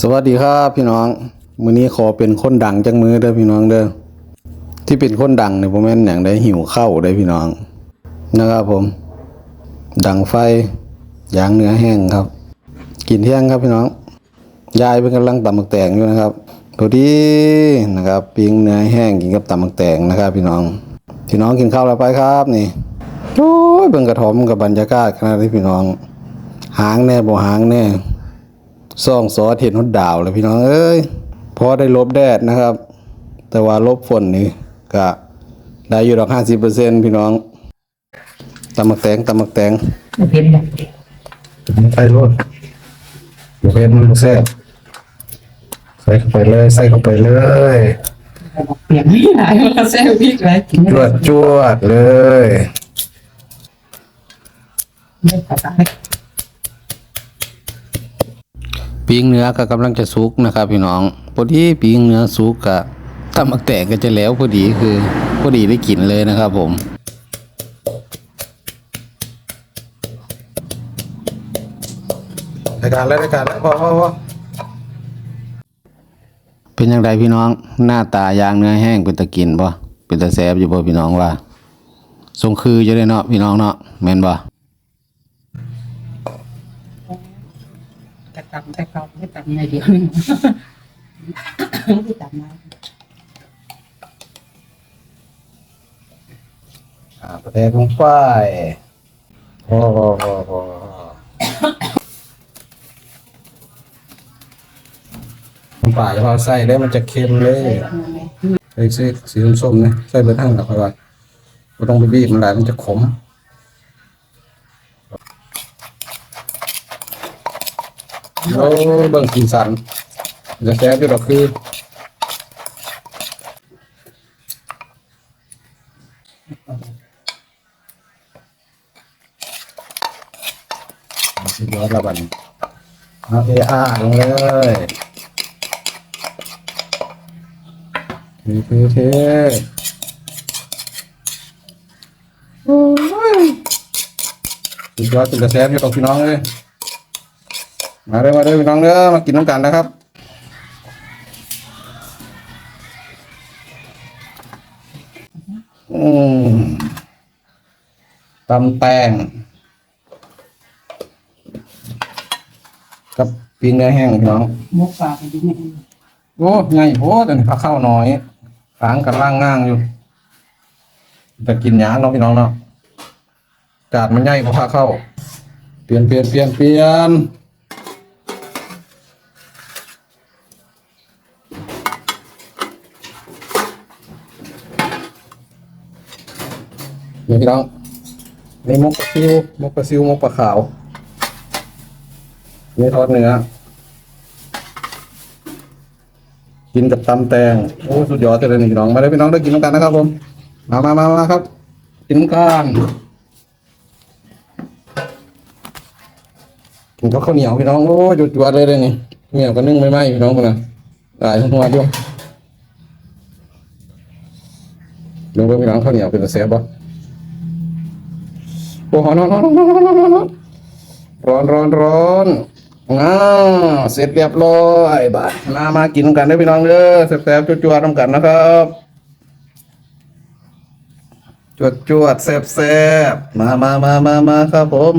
สวัสดีครับพี่น้องมื้อนี้ขอเป็นคนดังจังมือเด้อพี่น้องเด้อที่เป็นคนดังเนี่ยผมแม่นอย่างได้หิวข้าวได้อพี่น้อง นะครับผม ดังไฟยางเนื้อแห้งครับ กินเที่ยงครับพี่น้อง ยายเป็นกำลังตำหมักแตงอยู่นะครับตัวดีนะครับปิ้งเนื้อแห้งกินกับตำหมักแตงนะครับ พี่น้อง พี่น้องกินข้าวแล้วไปครับนี่โอ้ยเบิ่งกระถมกับบรรยากาศขนาดนี้พี่น้อง หางแน่บ่หางแน่ ซ่องซอสเห็นหดดาวเลยพี่น้องเอ้ยพอได้ลบแดดนะครับ แต่ว่าลบฝนนี่ก็ได้อยู่ดอกห้าสิบเปอร์เซ็นพี่น้องตำมักแตงตำมักแตงมันเผ็ดแบบใส่รสบุเพนมันแซ่บใส่เข้าไปเลย ใส่เข้าไปเลยเปลี่ยนไม่ได้ว่าแซ่บพริกอะไรกินจวดจวดเลยไม่ตัดอะไร ปิ้งเนื้อก็กำลังจะสุกนะครับพี่น้องพอดีปิ้งเนื้อสุกกะตำมักแตงก็จะแล้วพอดีคือพอดีได้กินเลยนะครับผมรายการแล้วรายการแล้วพอพอพอเป็นยังไงพี่น้องหน้าตายางเนื้อแห้งเป็นตะกินบ่เป็นตะแซบอยู่บ่พี่น้องว่าทรงคือจะได้เนาะพี่น้องเนาะแม่นบ่ จะตำแต่เขาไม่ตำในเดียวนึงไม่ตำมาอ่าประเทศลงไปพอพอพอพอน้ำปลาจะพอใส่ได้มันจะเค็มเลยไอ้สีสีส้มๆนี่ยใส่เบอร์ทั้งกับอะไรไม่ต้องไปบีบมันหลายมันจะขม โอ้เบิ่งสีสันจะแซ่บอยู่ดอกคือสุดยอดแล้วบันเอาเออาลงเลยเท่เท่เท่โอ้ยสุดยอดจุดกระแสอยู่กับพี่น้องเลย มาเลยมาเลยพี่น้องเด้อมากินน้ำกันนะครับอืมตำแตงกับปิ้งเนื้อแห้งพี่น้องมกปลาไปดูนี่โอ้ใหญ่โพดอันนี้ผักข้าน้อยขางกันล่างง่างอยู่ แต่กินยางเนาะพี่น้องเนาะกาดมันใหญ่กว่าผักข้า เปลี่ยนเปลี่ยนเปลี่ยนเปลี่ยน นี่พี่น้องนี่มกปลาซิวมกปลาซิวมกปลาขาวนี่ทอดเนื้อกินกับตำแตงโอ้สุดยอดเลยนี่พี่น้องมาเลยพี่น้องได้กินน้ำกันนะครับผมมามามามาครับ กินน้ำกันกินกับข้าวเหนียวพี่น้องโอ้จุดจวดเลยเลยนี่เหนียวก็นึ่งไม่ไหมพี่น้องคนน่ะหลายทั้งหัวด้วยลงไปพี่น้องข้าวเหนียวเป็นเสียบปะ โอ้โหร้อนร้อนร้อนร้อนร้อนอ่าเสร็จเรียบร้อยบาทมามากินกันได้พี่น้องเด้อแซ่บๆจั่วๆน้ำกันนะครับจวดจวดแซ่บแซ่มามามามามาครับผม